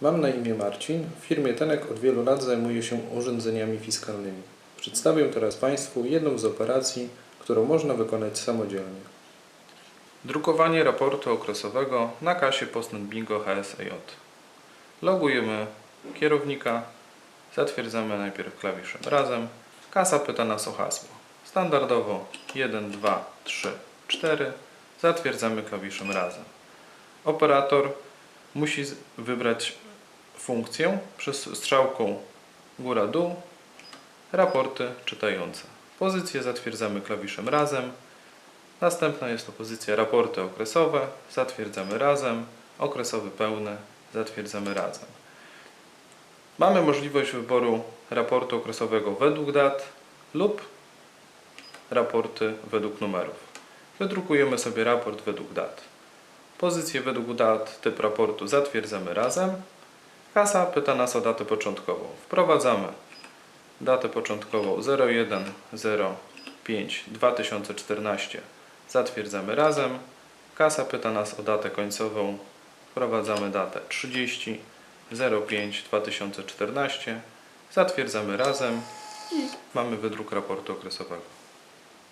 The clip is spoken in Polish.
Mam na imię Marcin. W firmie Tenek od wielu lat zajmuję się urządzeniami fiskalnymi. Przedstawię teraz Państwu jedną z operacji, którą można wykonać samodzielnie. Drukowanie raportu okresowego na kasie Postnet Bingo HSJ. Logujemy kierownika, zatwierdzamy najpierw klawiszem razem. Kasa pyta nas o hasło. Standardowo 1, 2, 3, 4. Zatwierdzamy klawiszem razem. Operator musi wybrać funkcję przez strzałką góra-dół, raporty czytające. Pozycję zatwierdzamy klawiszem razem. Następna jest to pozycja raporty okresowe, zatwierdzamy razem, okresowy pełne, zatwierdzamy razem. Mamy możliwość wyboru raportu okresowego według dat lub raporty według numerów. Wydrukujemy sobie raport według dat. Pozycję według dat, typ raportu zatwierdzamy razem. Kasa pyta nas o datę początkową. Wprowadzamy datę początkową 0105 2014. Zatwierdzamy razem. Kasa pyta nas o datę końcową. Wprowadzamy datę 30 05 2014. Zatwierdzamy razem i mamy wydruk raportu okresowego.